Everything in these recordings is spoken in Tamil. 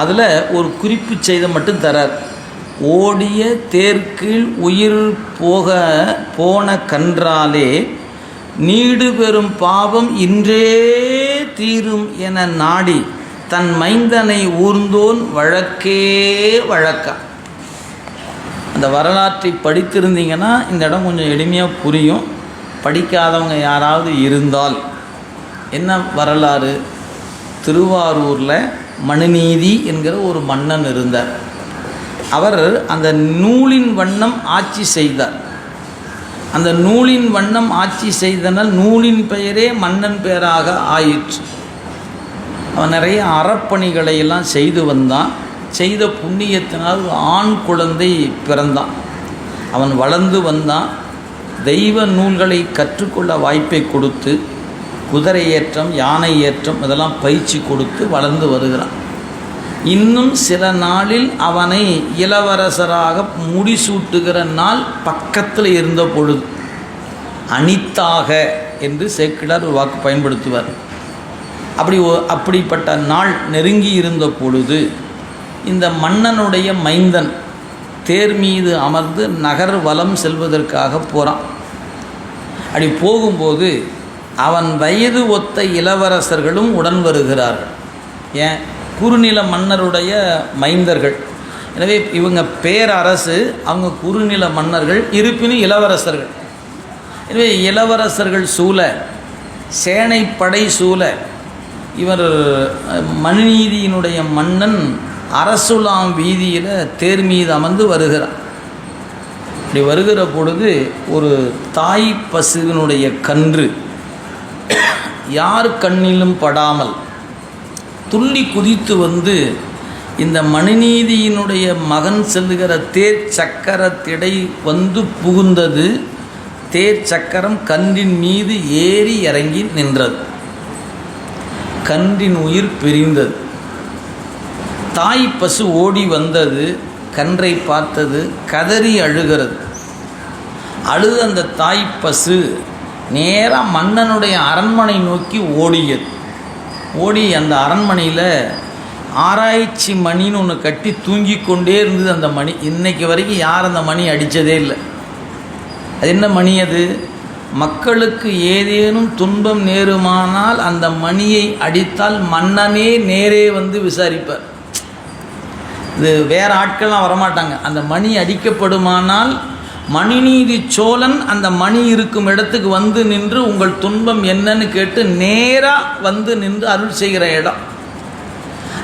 அதில் ஒரு குறிப்பு செய்த மட்டும் தரார். ஓடிய தேர்க்கில் உயிர் போக போன கன்றாலே நீடு பெறும் பாவம் இன்றே தீரும் என நாடி தன் மைந்தனை ஊர்ந்தோன் வழக்கே வழக்கா. அந்த வரலாற்றை படித்திருந்தீங்கன்னா இந்த இடம் கொஞ்சம் எளிமையாக புரியும். படிக்காதவங்க யாராவது இருந்தால். என்ன வரலாறு? திருவாரூரில் மனுநீதி என்கிற ஒரு மன்னன் இருந்தார். அவர் அந்த நூலின் வண்ணம் ஆட்சி செய்தார். அந்த நூலின் வண்ணம் ஆட்சி செய்தனால் நூலின் பெயரே மன்னன் பெயராக ஆயிற்று. அவன் நிறைய அறப்பணிகளை எல்லாம் செய்து வந்தான். செய்த புண்ணியத்தினால் ஒரு ஆண் குழந்தை பிறந்தான். அவன் வளர்ந்து வந்தான். தெய்வ நூல்களை கற்றுக்கொள்ள வாய்ப்பை கொடுத்து குதிரை ஏற்றம் யானை ஏற்றம் இதெல்லாம் பயிற்சி கொடுத்து வளர்ந்து வருகிறான். இன்னும் சில நாளில் அவனை இளவரசராக முடிசூட்டுகிற நாள் பக்கத்தில் இருந்த பொழுது அனித்தாக என்று சேக்கிடார் ஒரு வாக்கு பயன்படுத்துவார். அப்படி ஒ- அப்படிப்பட்ட நாள் நெருங்கி இருந்த பொழுது இந்த மன்னனுடைய மைந்தன் தேர் மீது அமர்ந்து நகர் வலம் செல்வதற்காக போகிறான் அப்படி போகும்போது அவன் வயது ஒத்த இளவரசர்களும் உடன் வருகிறார்கள். ஏன்? குறுநில மன்னருடைய மைந்தர்கள். எனவே இவங்க பேரரசு அவங்க குறுநில மன்னர்கள் இருப்பினும் இளவரசர்கள். எனவே இளவரசர்கள் சூழ சேனைப்படை சூழ இவர் மனுநீதியினுடைய மன்னன் அரசுலாம் வீதியில் தேர் மீது அமர்ந்து வருகிறார். இப்படி வருகிற பொழுது ஒரு தாய் பசுவினுடைய கன்று யார் கண்ணிலும் படாமல் துள்ளி குதித்து வந்து இந்த மணிநீதியினுடைய மகன் செல்லுகிற தேர் சக்கரத்திடை வந்து புகுந்தது. தேர் சக்கரம் கன்றின் மீது ஏறி இறங்கி நின்றது. கன்றின் உயிர் பிரிந்தது. தாய் பசு ஓடி வந்தது. கன்றை பார்த்தது. கதறி அழுகிறது. அழுது அந்த தாய் பசு நேராக மன்னனுடைய அரண்மனை நோக்கி ஓடியது. ஓடி அந்த அரண்மனையில் ஆராய்ச்சி மணின்னு ஒன்று கட்டி தூங்கி கொண்டே இருந்தது அந்த மணி. இன்னைக்கு வரைக்கும் யார் அந்த மணி அடித்ததே இல்லை. அது என்ன மணி அது? மக்களுக்கு ஏதேனும் துன்பம் நேருமானால் அந்த மணியை அடித்தால் மன்னனே நேரே வந்து விசாரிப்பார். இது வேறு ஆட்கள்லாம் வரமாட்டாங்க. அந்த மணி அடிக்கப்படுமானால் மணிநீதி சோழன் அந்த மணி இருக்கும் இடத்துக்கு வந்து நின்று உங்கள் துன்பம் என்னன்னு கேட்டு நேராக வந்து நின்று அருள் செய்கிற இடம்.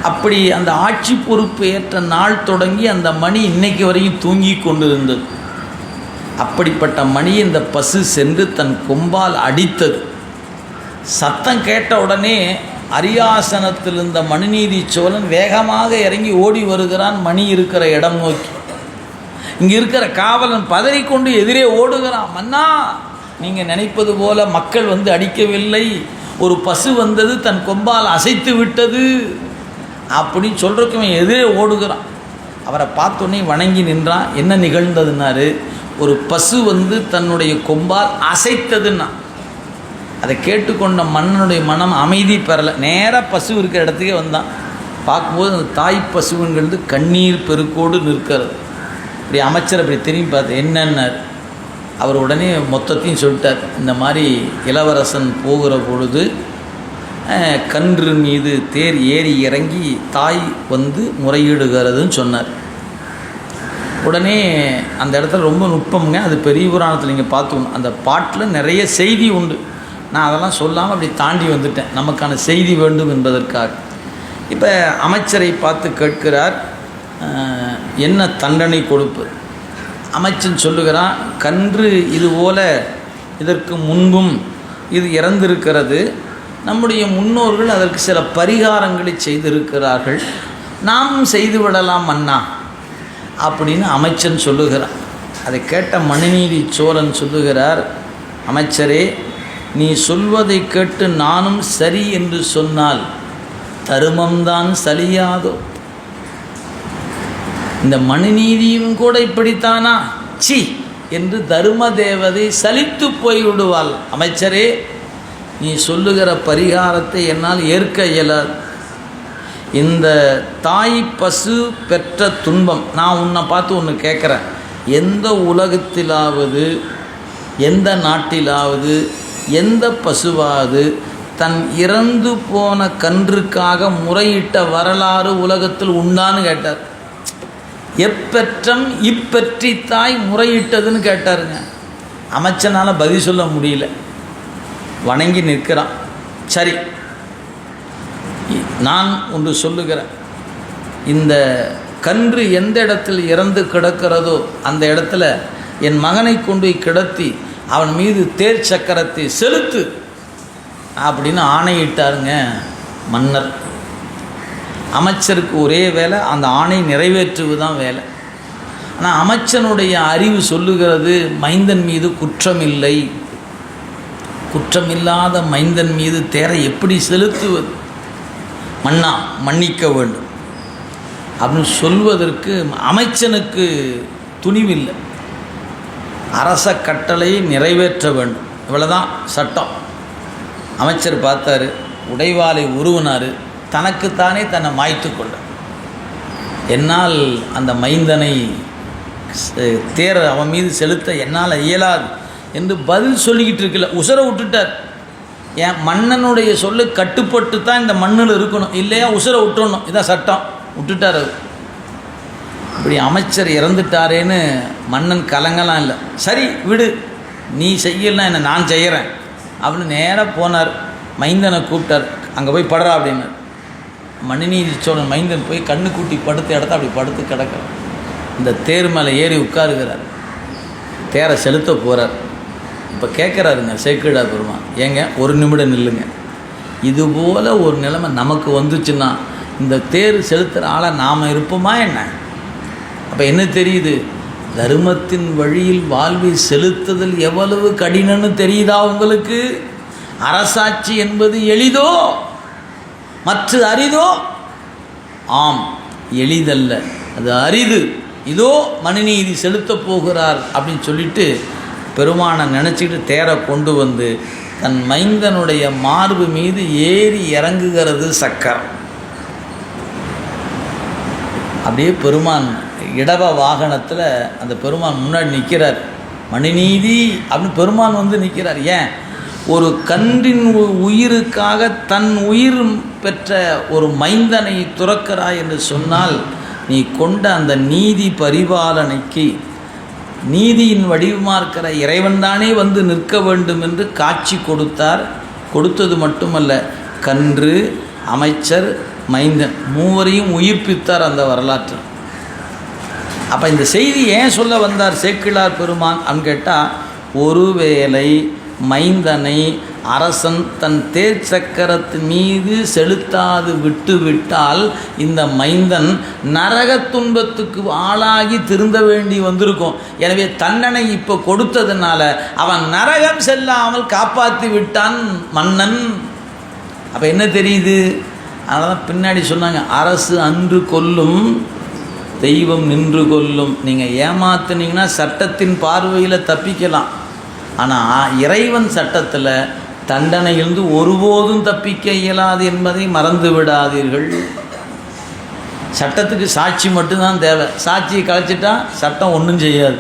அப்படி அந்த ஆட்சி பொறுப்பு ஏற்ற நாள் தொடங்கி அந்த மணி இன்னைக்கு வரையும் தூங்கி கொண்டிருந்தது. அப்படிப்பட்ட மணி இந்த பசு சென்று தன் கொம்பால் அடித்தது. சத்தம் கேட்ட உடனே அரியாசனத்தில் இருந்த மணிநீதி சோழன் வேகமாக இறங்கி ஓடி வருகிறான் மணி இருக்கிற இடம் நோக்கி. இங்கே இருக்கிற காவலன் பதறிக்கொண்டு எதிரே ஓடுகிறான். மன்னா நீங்கள் நினைப்பது போல மக்கள் வந்து அடிக்கவில்லை. ஒரு பசு வந்தது தன் கொம்பால் அசைத்து விட்டது. அப்படின்னு சொல்கிறதுக்கு எதிரே ஓடுகிறான். அவரை பார்த்தோன்னே வணங்கி நின்றான். என்ன நிகழ்ந்ததுன்னாரு? ஒரு பசு வந்து தன்னுடைய கொம்பால் அசைத்ததுன்னா. அதை கேட்டுக்கொண்ட மன்னனுடைய மனம் அமைதி பெறலை. நேராக பசு இருக்கிற இடத்துக்கே வந்தான். பார்க்கும்போது அந்த தாய் பசுங்கிறது கண்ணீர் பெருக்கோடு நிற்கிறது. இப்படி அமைச்சர் அப்படி திரும்பி பார்த்து என்னன்னார்? அவர் உடனே மொத்தத்தையும் சொல்லிட்டார். இந்த மாதிரி இளவரசன் போகிற பொழுது கன்று மீது தேர் ஏறி இறங்கி தாய் வந்து முறையிடுகிறதுன்னு சொன்னார். உடனே அந்த இடத்துல ரொம்ப நுட்பம்ங்க. அது பெரிய புராணத்தில் நீங்கள் பார்த்துக்கணும். அந்த பாட்டில் நிறைய செய்தி உண்டு. நான் அதெல்லாம் சொல்லாமல் அப்படி தாண்டி வந்துட்டேன். நமக்கான செய்தி வேண்டும் என்பதற்காக. இப்போ அமைச்சரை பார்த்து கேட்கிறார். என்ன தண்டனை கொடுப்பு? அமைச்சன் சொல்லுகிறான் கன்று இதுபோல இதற்கு முன்பும் இது இறந்திருக்கிறது. நம்முடைய முன்னோர்கள் அதற்கு சில பரிகாரங்களை செய்திருக்கிறார்கள். நாம் செய்து விடலாம் அண்ணா. அப்படின்னு அமைச்சன் சொல்லுகிறான். அதை கேட்ட மணிநீதி சோழன் சொல்லுகிறார் அமைச்சரே நீ சொல்வதை கேட்டு நானும் சரி என்று சொன்னால் தருமம்தான் சலியாதோ? இந்த மனுநீதியும் கூட இப்படித்தானா? சி என்று தரும தேவதை சலித்து போய்விடுவாள். அமைச்சரே நீ சொல்லுகிற பரிகாரத்தை என்னால் ஏற்க இயலாது. இந்த தாய் பசு பெற்ற துன்பம் நான் உன்னை பார்த்து ஒன்று கேட்குறேன். எந்த உலகத்திலாவது எந்த நாட்டிலாவது எந்த பசுவாவது தன் இறந்து போன கன்றுக்காக முறையிட்ட வரலாறு உலகத்தில் உண்டான்னு கேட்டார். எப்பெற்றம் இப்பற்றி தாய் முறையிட்டதுன்னு கேட்டாருங்க. அமைச்சனால் பதில் சொல்ல முடியல. வணங்கி நிற்கிறான். சரி. நான் ஒன்று சொல்லுகிறேன். இந்த கன்று எந்த இடத்தில் இறந்து கிடக்கிறதோ அந்த இடத்துல என் மகனை கொண்டு போய் கிடத்தி அவன் மீது தேர் சக்கரத்தை செலுத்து அப்படின்னு ஆணையிட்டாருங்க மன்னர். அமைச்சருக்கு ஒரே வேலை அந்த ஆணை நிறைவேற்றுவது தான் வேலை. ஆனால் அமைச்சனுடைய அறிவு சொல்லுகிறது மைந்தன் மீது குற்றமில்லை. குற்றமில்லாத மைந்தன் மீது தேரை எப்படி செலுத்துவது? மன்னா மன்னிக்க வேண்டும். அப்படின்னு சொல்வதற்கு அமைச்சனுக்கு துணிவில்லை. அரச கட்டளையை நிறைவேற்ற வேண்டும். இவ்வளோதான் சட்டம். அமைச்சர் பார்த்தாரு உடைவாளை உருவினார். தனக்குத்தானே தன்னை மாய்த்து கொண்டார் என்னால் அந்த மைந்தனை தேர தேர் அவன் மீது செலுத்த என்னால் இயலாது என்று பதில் சொல்லிக்கிட்டு இருக்கல. உசுர விட்டுட்டார். என் மன்னனுடைய சொல்லு கட்டுப்பட்டு தான் இந்த மண்ணில் இருக்கணும். இல்லையா? உசுர விட்டுறணும். இதான் சட்டம். விட்டுட்டார் அவர். இப்படி அமைச்சர் இறந்துட்டாரேன்னு மன்னன் கலங்கலாம் இல்லை. சரி விடு. நீ செய்யலாம் என்ன? நான் செய்கிறேன் அப்படின்னு நேராக போனார். மைந்தனை கூப்பிட்டார். அங்கே போய் படுறா அப்படின்னார் மணிநீதி சோழன் மைந்தன் போய் கண்ணு கூட்டி படுத்த இடத்த அப்படி படுத்து கிடக்கிறார் இந்த தேர் மேலே ஏறி உட்காருகிறார். தேரை செலுத்த போகிறார் இப்போ கேட்குறாருங்க சேக்கிழா பெருமான் ஏங்க ஒரு நிமிடம் நில்லுங்க. இதுபோல் ஒரு நிலைமை நமக்கு வந்துச்சுன்னா இந்த தேர் செலுத்துகிற ஆளாக நாம் இருப்போமா என்ன? அப்போ என்ன தெரியுது? தர்மத்தின் வழியில் வாழ்வை செலுத்துதல் எவ்வளவு கடினம்னு தெரியுதா உங்களுக்கு? அரசாட்சி என்பது எளிதோ? மற்ற அரிதோ? ஆம் எளிதல்ல. அது அரிது. இதோ மனுநீதி செலுத்தப் போகிறார் அப்படின்னு சொல்லிட்டு பெருமானை நினச்சிக்கிட்டு தேரை கொண்டு வந்து தன் மைந்தனுடைய மார்பு மீது ஏறி இறங்குகிறது சக்கரம். அப்படியே பெருமான் இடவ வாகனத்தில் அந்த பெருமான் முன்னாடி நிற்கிறார் மணிநீதி அப்படின்னு பெருமான் வந்து நிற்கிறார் ஏன்? ஒரு கன்றின் உ- உயிருக்காக தன் உயிர் பெற்ற ஒரு மைந்தனை துறக்கிறாய் என்று சொன்னால் நீ கொண்ட அந்த நீதி பரிபாலனைக்கு நீதியின் வடிவமாக இருக்கிற இறைவன்தானே வந்து நிற்க வேண்டும் என்று காட்சி கொடுத்தார். கொடுத்தது மட்டுமல்ல கன்று அமைச்சர் மைந்தன் மூவரையும் உயிர்ப்பித்தார் அந்த வரலாற்று அப்போ இந்த செய்தி ஏன் சொல்ல வந்தார் சேக்கிழார் பெருமான்? அப்படின்னு கேட்டால் ஒருவேளை மைந்தனை அரசன் தன் தேர் சக்கரத்தின் மீது செலுத்தாது விட்டுவிட்டால் இந்த மைந்தன் நரக துன்பத்துக்கு ஆளாகி திருந்த வேண்டி வந்திருக்கும். எனவே தண்டனை இப்போ கொடுத்ததுனால அவன் நரகம் செல்லாமல் காப்பாற்றி விட்டான் மன்னன். அப்போ என்ன தெரியுது? அதனால தான் பின்னாடி சொன்னாங்க அரசு அன்று கொல்லும் தெய்வம் நின்று கொல்லும். நீங்கள் ஏமாத்துனீங்கன்னா சட்டத்தின் பார்வையில் தப்பிக்கலாம். ஆனால் இறைவன் சட்டத்தில் தண்டனையிலிருந்து ஒருபோதும் தப்பிக்க இயலாது என்பதை மறந்து விடாதீர்கள். சட்டத்துக்கு சாட்சி மட்டும்தான் தேவை. சாட்சியை கலைச்சிட்டா சட்டம் ஒன்றும் செய்யாது.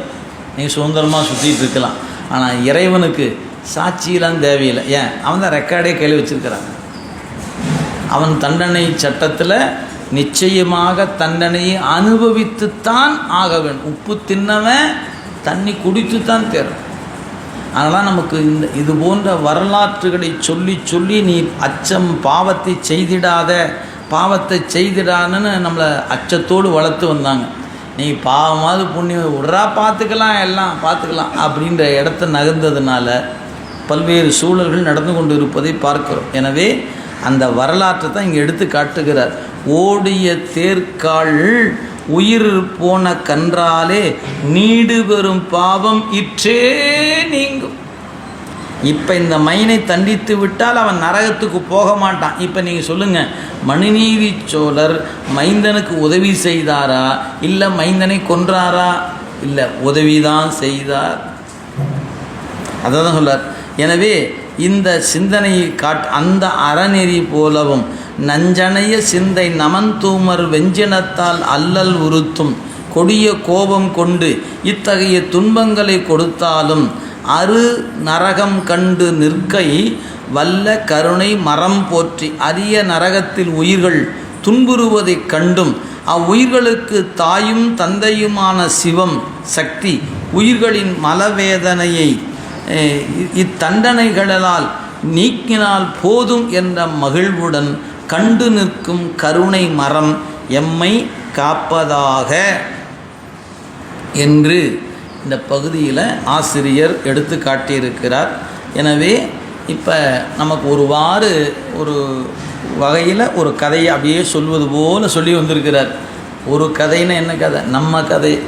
நீங்கள் சுதந்திரமாக சுற்றிட்டு இருக்கலாம். ஆனால் இறைவனுக்கு சாட்சியெல்லாம் தேவையில்லை. ஏன்? அவன் தான் ரெக்கார்டே கையில் வச்சுருக்கிறான். அவன் தண்டனை சட்டத்தில் நிச்சயமாக தண்டனையை அனுபவித்துத்தான் ஆக வேண்டும். உப்பு தின்னவன் தண்ணி குடித்துத்தான் தேரும். அதனால் நமக்கு இந்த இது போன்ற வரலாற்றுகளை சொல்லி சொல்லி நீ அச்சம் பாவத்தை செய்திடாத பாவத்தை செய்திடான்னு நம்மளை அச்சத்தோடு வளர்த்து வந்தாங்க. நீ பாவமாவது புண்ணியம் விட்றா பார்த்துக்கலாம் எல்லாம் பார்த்துக்கலாம் அப்படின்ற இடத்த நகர்ந்ததுனால பல்வேறு சூழல்கள் நடந்து கொண்டு இருப்பதை பார்க்கிறோம். எனவே அந்த வரலாற்றை தான் இங்கே எடுத்து காட்டுகிறார். ஓடிய தேர்க்கால் உயிர் போன கன்றாலே நீடு பெறும் பாவம் இற்றே நீங்கும். இப்போ இந்த மைனை தண்டித்து விட்டால் அவன் நரகத்துக்கு போக மாட்டான். இப்போ நீங்கள் சொல்லுங்கள் மனுநீதி சோழர் மைந்தனுக்கு உதவி செய்தாரா? இல்லை மைந்தனை கொன்றாரா? இல்லை உதவி தான் செய்தார். அதை தான் சொல்றார். எனவே இந்த சிந்தனையை காட் அந்த அறநெறி போலவும் நஞ்சனைய சிந்தை நமந்தூமர் வெஞ்சினத்தால் அல்லல் உறுத்தும். கொடிய கோபம் கொண்டு இத்தகைய துன்பங்களை கொடுத்தாலும் அரு நரகம் கண்டு நிற்கை வல்ல கருணை மரம் போற்றி அரிய நரகத்தில் உயிர்கள் துன்புறுவதைக் கண்டும். அவ்வுயிர்களுக்கு தாயும் தந்தையுமான சிவம் சக்தி உயிர்களின் மலவேதனையை இத்தண்டனைகளால் நீக்கினால் போதும் என்ற மகிழ்வுடன் கண்டு நிற்கும் கருணை மரம் எம்மை காப்பதாக என்று இந்த பகுதியில் ஆசிரியர் எடுத்து காட்டியிருக்கிறார். எனவே இப்போ நமக்கு ஒருவாறு ஒரு வகையில் ஒரு கதையை அப்படியே சொல்வது போல் சொல்லி வந்திருக்கிறார். ஒரு கதைன்னா என்ன கதை? நம்ம கதை.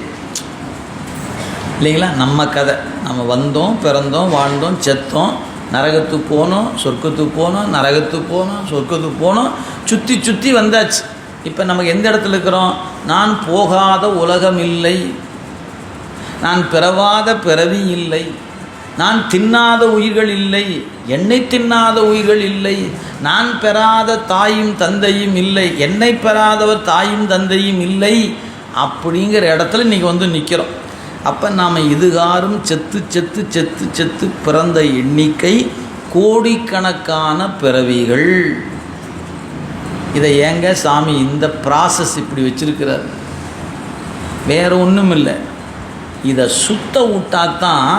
இல்லைங்களா? நம்ம கதை. நம்ம வந்தோம் பிறந்தோம் வாழ்ந்தோம் செத்தோம். நரகத்துக்கு போனோம் சொர்க்கத்துக்கு போனோம் நரகத்துக்கு போனோம் சொர்க்கத்துக்கு போனோம் சுற்றி சுற்றி வந்தாச்சு. இப்போ நமக்கு எந்த இடத்துல இருக்கிறோம்? நான் போகாத உலகம் இல்லை. நான் பிறவாத பிறவி இல்லை. நான் தின்னாத உயிர்கள் இல்லை. என்னை தின்னாத உயிர்கள் இல்லை. நான் பெறாத தாயும் தந்தையும் இல்லை. என்னை பெறாதவர் தாயும் தந்தையும் இல்லை. அப்படிங்கிற இடத்துல இன்றைக்கி வந்து நிற்கிறோம் அப்போ நாம் இதுகாரும் செத்து செத்து செத்து செத்து பிறந்த எண்ணிக்கை கோடிக்கணக்கான பிறவிகள். இதை ஏங்க சாமி இந்த ப்ராசஸ் இப்படி வச்சிருக்கிறார்? வேற ஒன்றும் இல்லை. இதை சுத்த விட்டாதான்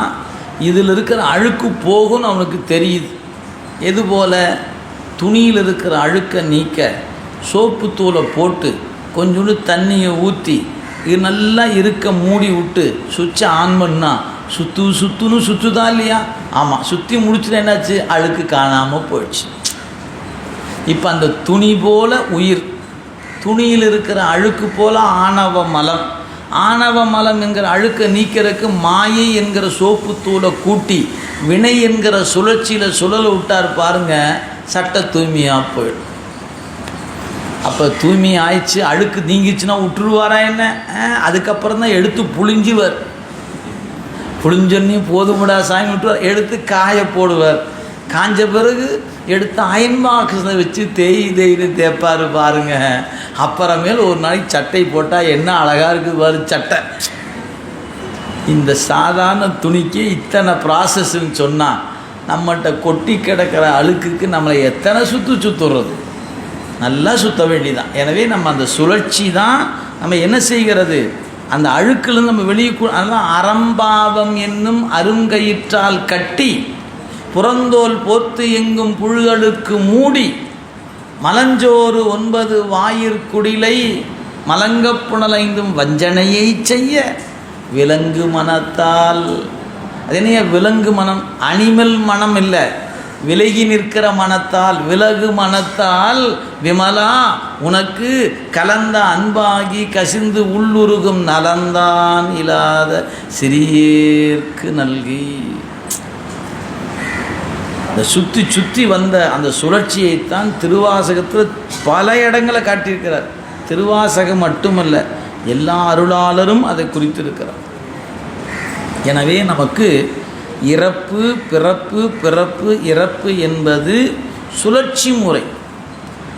இதில் இருக்கிற அழுக்கு போகும்னு அவனுக்கு தெரியுது. எதுபோல் துணியில் இருக்கிற அழுக்கை நீக்க சோப்பு தூளை போட்டு கொஞ்சோண்டு தண்ணியை ஊற்றி இது நல்லா இருக்க மூடி விட்டு சுவிட்சை ஆன் பண்ணால் சுத்து சுத்துன்னு சுற்றுதான் இல்லையா? ஆமாம் சுற்றி முடிச்சுட்டு என்னாச்சு? அழுக்கு காணாமல் போயிடுச்சு. இப்போ அந்த துணி போல் உயிர் துணியில் இருக்கிற அழுக்கு போல் ஆணவ மலம். ஆணவ மலம் என்கிற அழுக்கை நீக்கிறதுக்கு மாயை என்கிற சோப்பு தூளை கூட்டி வினை என்கிற சுழற்சியில் சுழல விட்டார் பாருங்கள் சட்ட தூய்மையாக போயிடும். அப்போ தூய்மை ஆயிடுச்சு அழுக்கு நீங்கிச்சுன்னா விட்டுருவாரா என்ன? அதுக்கப்புறம் தான் எடுத்து புழிஞ்சுவர். புழிஞ்சொன்னே போதுமுடா சாமி விட்டுவார். எடுத்து காய போடுவார். காஞ்ச பிறகு எடுத்து அயன் பாக்ஸில் வச்சு தேய் தேய்னு தேய்ப்பார் பாருங்க. அப்புறமேல் ஒரு நாளைக்கு சட்டை போட்டால் என்ன அழகாக இருக்குது பாரு சட்டை. இந்த சாதாரண துணிக்கு இத்தனை ப்ராசஸ்ன்னு சொன்னால் நம்மகிட்ட கொட்டி கிடக்கிற அழுக்குக்கு நம்மளை எத்தனை சுற்று சுற்றுறது நல்லா சுத்த வேண்டிதான். எனவே நம்ம அந்த சுழற்சி தான் நம்ம என்ன செய்கிறது? அந்த அழுக்கிலிருந்து நம்ம வெளியே அதெல்லாம் அறம்பாவம் என்னும் அருங்கயிற்றால் கட்டி புறந்தோல் போர்த்து எங்கும் புழுகளுக்கு மூடி மலஞ்சோறு ஒன்பது வாயிற்குடிலை மலங்க புனலைந்தும் வஞ்சனையை செய்ய விலங்கு மனத்தால். அது என்னைய விலங்கு மனம். அனிமல் மனம் இல்லை. விலகி நிற்கிற மனத்தால் விலகு மனத்தால் விமலா உனக்கு கலந்த அன்பாகி கசிந்து உள்ளுருகும் நலந்தான் இல்லாத சிறியேற்கு நல்கி. இந்த சுற்றி சுற்றி வந்த அந்த சுழற்சியைத்தான் திருவாசகத்தில் பல இடங்களை காட்டியிருக்கிறார். திருவாசகம் மட்டுமல்ல எல்லா அருளாளரும் அதை குறித்திருக்கிறார். எனவே நமக்கு இறப்பு பிறப்பு பிறப்பு இறப்பு என்பது சுழற்சி முறை.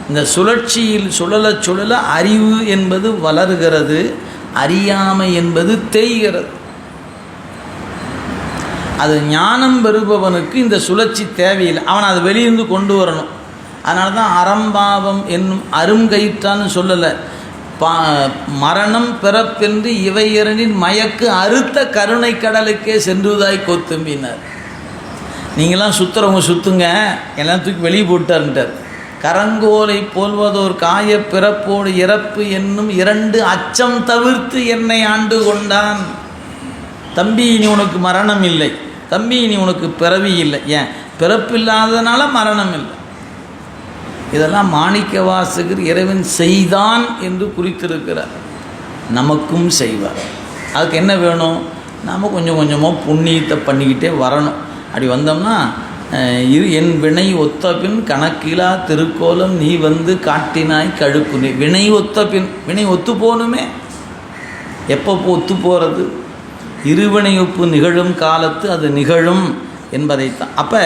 இந்த சுழற்சியில் சுழல சுழல அறிவு என்பது வளர்கிறது அறியாமை என்பது தேய்கிறது. அது ஞானம் பெறுபவனுக்கு இந்த சுழற்சி தேவையில்லை. அவன் அதை வெளியிருந்து கொண்டு வரணும். அதனால தான் அறம்பாவம் என்னும் அருங்கயிற்றான்னு சொல்லலை. பா மரணம் பிறப்பென்று இவை இரண்டின் மயக்கு அறுத்த கருணை கடலுக்கே சென்றுதாய் கொத்தும்பினார். நீங்களாம் சுத்துறவங்க சுத்துங்க எல்லாம் தூக்கி வெளியே போட்டாருன்ட்டார் கரங்கோலை போல்வதோர் காய பிறப்போடு இறப்பு என்னும் இரண்டு அச்சம் தவிர்த்து என்னை ஆண்டு கொண்டான். தம்பி இனி உனக்கு மரணம் இல்லை. தம்பி இனி உனக்கு பிறவி இல்லை. ஏன்? பிறப்பில்லாததுனால மரணம் இல்லை. இதெல்லாம் மாணிக்க வாசகர் இறைவன் செய்தான் என்று குறித்திருக்கிறார். நமக்கும் செய்வார். அதுக்கு என்ன வேணும்? நாம் கொஞ்சம் கொஞ்சமாக புண்ணியத்தை பண்ணிக்கிட்டே வரணும். அப்படி வந்தோம்னா இரு என் வினை ஒத்த பின் கணக்கிலா திருக்கோலம் நீ வந்து காட்டினாய் கழுக்குனே வினை ஒத்த பின் வினை ஒத்து போகணுமே. எப்போ ஒத்து போகிறது இருவினை ஒப்பு நிகழும் காலத்து அது நிகழும் என்பதைத்தான். அப்போ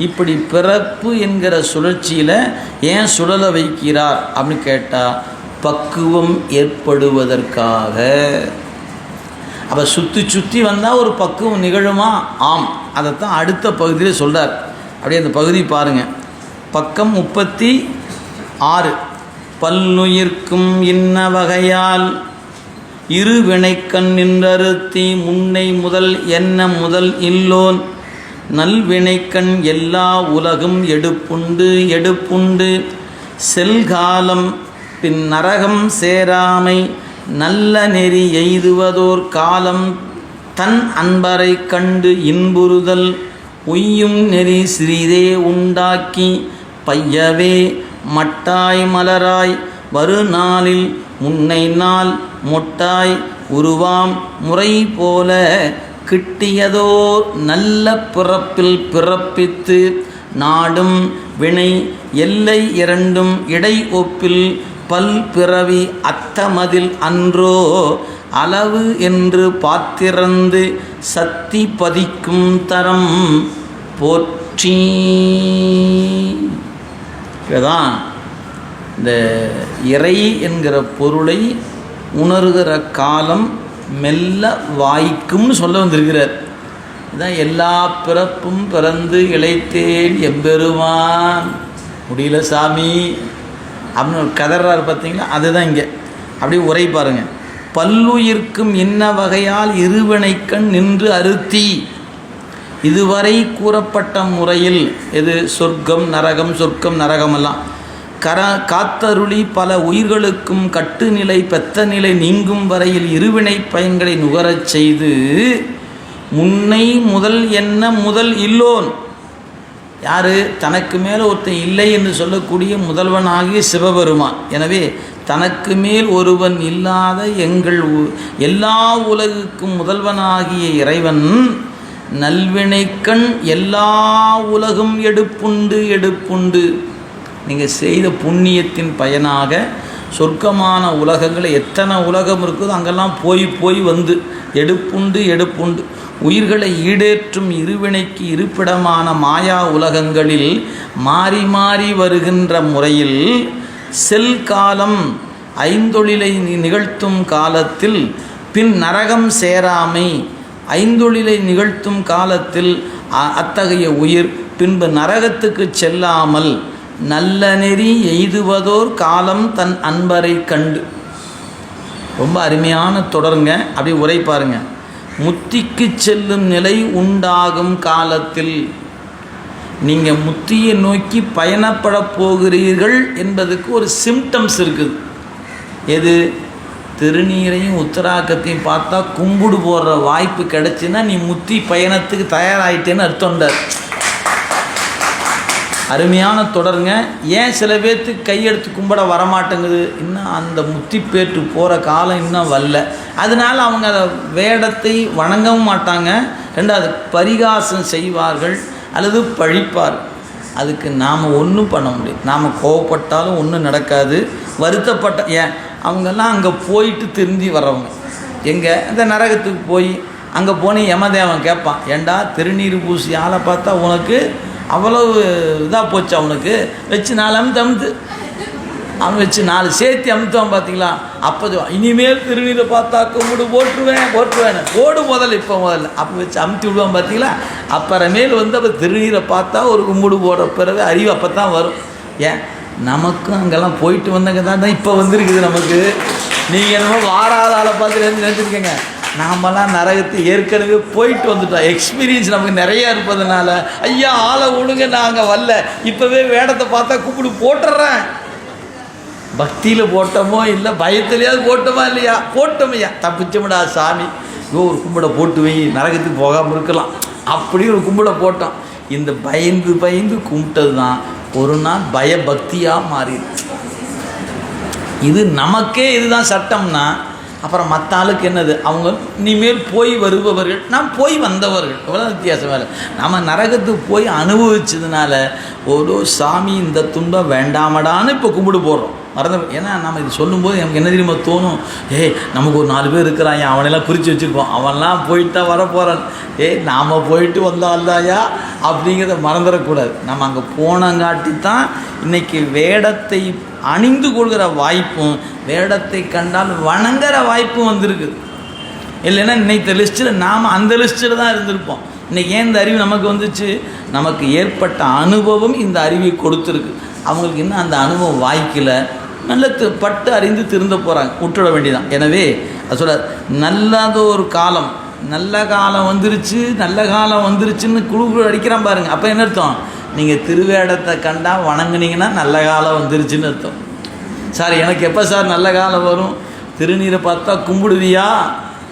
இப்படி பிறப்பு என்கிற சுழற்சியில் ஏன் சுழல வைக்கிறார் அப்படின்னு கேட்டால் பக்குவம் ஏற்படுவதற்காக. அப்போ சுற்றி சுற்றி வந்தால் ஒரு பக்குவம் நிகழுமா? ஆம். அதைத்தான் அடுத்த பகுதியில் சொல்கிறார் அப்படியே அந்த பகுதி பாருங்கள் பக்கம் முப்பத்தி ஆறு. பல்லுயிர்க்கும் இன்ன வகையால் இரு வினைக்கண் நின்றறுத்தி முன்னை முதல் என்ன முதல் இல்லோன் நல்வினைக்கண் எல்லா உலகும் எடுப்புண்டு எடுப்புண்டு. செல்காலம் பின் நரகம் சேராமை நல்ல நெறி எய்துவதோர் காலம் தன் அன்பரை கண்டு இன்புறுதல் உய்யும் நெறி சிறிதே உண்டாக்கி பையவே மட்டாய் மலராய் வருநாளில் முன்னை நாள் மொட்டாய் உருவாம் முறை போல கிட்டியதோர் நல்ல பிறப்பில் பிறப்பித்து நாடும் வினை எல்லை இரண்டும் இடை ஒப்பில் பல் பிறவி அத்தமதில் அன்றோ அளவு என்று பார்த்திறந்து சக்தி பதிக்கும் தரம் போற்றி. இதுதான் இந்த இறை என்கிற பொருளை உணர்கிற காலம் மெல்ல வாய்க்கும்னு சொல்ல வந்திருக்கிறார். இதான் எல்லா பிறப்பும் பிறந்து இழைத்தேன் எம்பெருமான். முடியல சாமி. அப்படின்னு ஒரு கதறார் பார்த்தீங்களா? அதுதான் இங்கே. அப்படியே உரை பாருங்கள் பல்லுயிர்க்கும் இன்ன வகையால் இருவினைக்கண் நின்று அறுத்தி? இதுவரை கூறப்பட்ட முறையில் எது? சொர்க்கம் நரகம் சொர்க்கம் நரகமெல்லாம். கர காத்தருளி பல உயிர்களுக்கும் கட்டுநிலை பெத்த நிலை நீங்கும் வரையில் இருவினை பயன்களை நுகரச் செய்து முன்னை முதல் என்ன முதல் இல்லோன்? யார்? தனக்கு மேலே ஒருத்தன் இல்லை என்று சொல்லக்கூடிய முதல்வனாகிய சிவபெருமான். எனவே தனக்கு மேல் ஒருவன் இல்லாத எங்கள் எல்லா உலகுக்கும் முதல்வனாகிய இறைவன் நல்வினைக்கண் எல்லா உலகும் எடுப்புண்டு எடுப்புண்டு. நீங்கள் செய்த புண்ணியத்தின் பயனாக சொர்க்கமான உலகங்களில் எத்தனை உலகம் இருக்குதோ அங்கெல்லாம் போய் போய் வந்து எடுப்புண்டு எடுப்புண்டு. உயிர்களை ஈடேற்றும் இருவினைக்கு இருப்பிடமான மாயா உலகங்களில் மாறி மாறி வருகின்ற முறையில் செல் காலம் ஐந்தொழிலை நிகழ்த்தும் காலத்தில் பின் நரகம் சேராமை. ஐந்தொழிலை நிகழ்த்தும் காலத்தில் அ- அத்தகைய உயிர் பின்பு நரகத்துக்கு செல்லாமல் நல்ல நெறி எய்துவதோர் காலம் தன் அன்பரை கண்டு. ரொம்ப அருமையான தொடருங்க. அப்படி உரை பாருங்க. முத்திக்கு செல்லும் நிலை உண்டாகும் காலத்தில் நீங்கள் முத்தியை நோக்கி பயணப்பட போகிறீர்கள் என்பதுக்கு ஒரு சிம்டம்ஸ் இருக்குது. எது? திருநீரையும் உத்தராக்கத்தையும் பார்த்தா கும்பிடு போடுற வாய்ப்பு கிடைச்சுன்னா நீ முத்தி பயணத்துக்கு தயாராகிட்டேன்னு அர்த்தம்டார் அருமையான தொடருங்க. ஏன் சில பேர்த்துக்கு கையெடுத்து கும்பிட வரமாட்டேங்குது? இன்னும் அந்த முத்தி பேற்று போகிற காலம் இன்னும் வரல. அதனால அவங்க அதை வேடத்தை வணங்கவும் மாட்டாங்க. ரெண்டாவது பரிகாசம் செய்வார்கள் அல்லது பழிப்பார். அதுக்கு நாம் ஒன்றும் பண்ண முடியும் நாம் கோவப்பட்டாலும் ஒன்றும் நடக்காது. வருத்தப்பட்ட ஏன்? அவங்கெல்லாம் அங்கே போயிட்டு திரும்பி வர்றவங்க. எங்கே? இந்த நரகத்துக்கு போய் அங்கே போனே யமதேவன் கேட்பான் ஏண்டா திருநீர் பூசி ஆளை பார்த்தா உனக்கு அவ்வளவு இதாக போச்சு அவனுக்கு. வச்சு நாலு அமுத்து அமுத்து. அவன் வச்சு நாலு சேர்த்து அமுத்துவான் பார்த்தீங்களா அப்போ இனிமேல் திருநீரை பார்த்தா கும்பிடு போட்டுருவேன் போட்டுருவேன் போடு முதல்ல இப்போ முதல்ல. அப்போ வச்சு அமுத்தி விடுவான் பார்த்தீங்களா அப்புறமேல் வந்து அப்போ திருநீரை பார்த்தா ஒரு கும்பிடு போடுற பிறகு அறிவு அப்போ தான் வரும். ஏன்? நமக்கும் அங்கெல்லாம் போயிட்டு வந்தங்க தான் தான் இப்போ வந்திருக்குது நமக்கு. நீங்கள் என்னமோ வாராத ஆளை பார்த்து நினைச்சு நினச்சிருக்கீங்க. நாமெல்லாம் நரகத்தை ஏற்கனவே போயிட்டு வந்துட்டோம். எக்ஸ்பீரியன்ஸ் நமக்கு நிறையா இருப்பதுனால. ஐயா ஆளை விடுங்க நாங்கள் வரல. இப்போவே வேடத்தை பார்த்தா கூப்பிடு போட்டுடுறேன் பக்தியில் போட்டோமோ இல்லை பயத்துலையாவது போட்டோமா இல்லையா? போட்டோமையா தப்பிச்சோம்டா சாமி. ஐயோ ஒரு கும்பிட போட்டு வை நரகத்துக்கு போகாமல் இருக்கலாம். அப்படி ஒரு கும்பிட போட்டோம். இந்த பயந்து பயந்து கும்பிட்டது தான் ஒரு நாள் பயபக்தியாக மாறிடுச்சு. இது நமக்கே இதுதான் சட்டம்னா அப்புறம் மற்ற ஆளுக்கு என்னது? அவங்க இனிமேல் போய் வருபவர்கள் நாம் போய் வந்தவர்கள். அவ்வளோ வித்தியாசம் வேலை. நம்ம நரகத்துக்கு போய் அனுபவிச்சதுனால ஒரு சாமி இந்த துன்பம் வேண்டாமடான்னு இப்போ கும்பிடு போடுறோம் மறந்து ஏன்னா நம்ம இது சொல்லும்போது நமக்கு என்ன தெரியுமா தோணும்? ஏய் நமக்கு ஒரு நாலு பேர் இருக்கிறான் அவனெல்லாம் குறித்து வச்சுருப்போம் அவன்லாம் போயிட்டா வர போகிறான் ஏய் நாம் போயிட்டு வந்தோம் அல்லாயா அப்படிங்கிறத மறந்துடக்கூடாது. நம்ம அங்கே போனங்காட்டி தான் இன்றைக்கி வேடத்தை அணிந்து கொள்கிற வாய்ப்பும் வேடத்தை கண்டால் வணங்குற வாய்ப்பும் வந்திருக்குது இல்லைன்னா இன்னைக்கு லிஸ்ட்டில் நாம் அந்த லிஸ்ட்டில் தான் இருந்திருப்போம். இன்றைக்கி ஏன் இந்த அறிவு நமக்கு வந்துச்சு? நமக்கு ஏற்பட்ட அனுபவம் இந்த அறிவை கொடுத்துருக்கு. அவங்களுக்கு இன்னும் அந்த அனுபவம் வாய்க்கல. நல்ல பட்டு அறிந்து திருந்த போகிறாங்க விட்டுட வேண்டியதான் எனவே அது சொல்ல நல்லத ஒரு காலம். நல்ல காலம் வந்துருச்சு நல்ல காலம் வந்துருச்சுன்னு குழு குழு அடிக்கிறான் பாருங்க. அப்போ என்ன அர்த்தம்? நீங்கள் திருவேடத்தை கண்டா வணங்குனீங்கன்னா நல்ல காலம் வந்துருச்சுன்னு அர்த்தம். சார் எனக்கு எப்போ சார் நல்ல காலம் வரும்? திருநீரை பார்த்தா கும்பிடுவியா?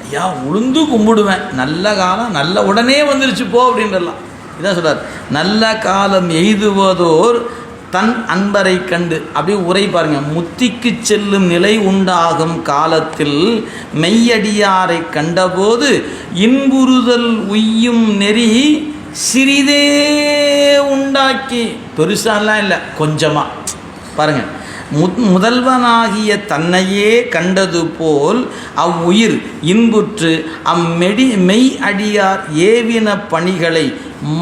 ஐயா உளுந்து கும்பிடுவேன். நல்ல காலம் நல்ல உடனே வந்துருச்சு போ அப்படின்றலாம். இதான் சொல்கிறார் நல்ல காலம் எய்துவதோர் தன் அன்பரை கண்டு அப்படியே உரை பாருங்க. முத்திக்கு செல்லும் நிலை உண்டாகும் காலத்தில் மெய்யடியாரை கண்டபோது இன்புறுதல் உய்யும் நெறி சிறிதே உண்டாக்கி. பெருசாலாம் இல்லை கொஞ்சமாக பாருங்கள் முதல்வனாகிய தன்னையே கண்டது போல் அவ்வுயிர் இன்புற்று அம்மெடி மெய் அடியார் ஏவின பணிகளை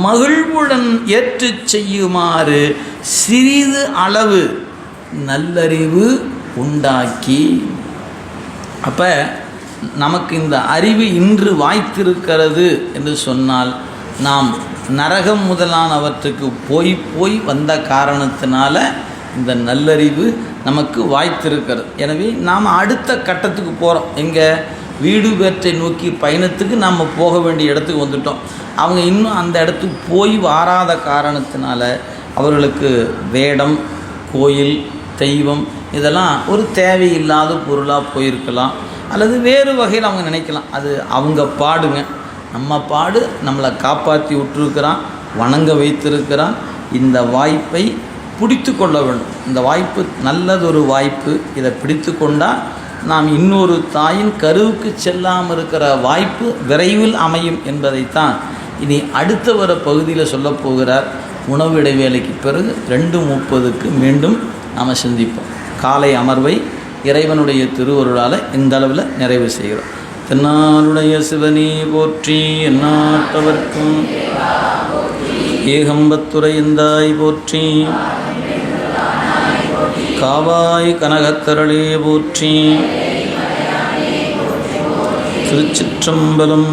மகிழ்வுடன் ஏற்றுச் செய்யுமாறு சிறிது அளவு நல்லறிவு உண்டாக்கி. அப்போ நமக்கு இந்த அறிவு இன்று வாய்த்திருக்கிறது என்று சொன்னால் நாம் நரகம் முதலானவற்றுக்கு போய் போய் வந்த காரணத்தினால இந்த நல்லறிவு நமக்கு வாய்த்திருக்கிறது. எனவே நாம் அடுத்த கட்டத்துக்கு போகிறோம் எங்கே வீடு பேற்றை நோக்கி பயணத்துக்கு நாம் போக வேண்டிய இடத்துக்கு வந்துட்டோம். அவங்க இன்னும் அந்த இடத்துக்கு போய் வாராத காரணத்தினால அவர்களுக்கு வேடம் கோயில் தெய்வம் இதெல்லாம் ஒரு தேவையில்லாத பொருளாக போயிருக்கலாம். அல்லது வேறு வகையில் அவங்க நினைக்கலாம். அது அவங்க பாடுங்க. நம்ம பாடு நம்மளை காப்பாற்றி விட்டுருக்கிறான் வணங்க வைத்திருக்கிறான். இந்த வாய்ப்பை பிடித்து கொள்ள வேண்டும் இந்த வாய்ப்பு நல்லதொரு வாய்ப்பு இதை பிடித்து கொண்டால் நாம் இன்னொரு தாயின் கருவுக்கு செல்லாமல் இருக்கிற வாய்ப்பு விரைவில் அமையும் என்பதைத்தான் இனி அடுத்த வர பகுதியில் சொல்லப் போகிறார். உணவு இடைவேளைக்கு பிறகு ரெண்டு முப்பதுக்கு மீண்டும் நாம் சிந்திப்போம். காலை அமர்வை இறைவனுடைய திருவருளால் இந்த அளவில் நிறைவு செய்கிறோம். தென்னாருடைய சிவனே போற்றி எந்நாட்டவர்க்கும் ஏகம்பத்துறையந்தாய் போற்றி. காவாய் கனகத்தரளே போற்றி. திருச்சிற்றம்பலம்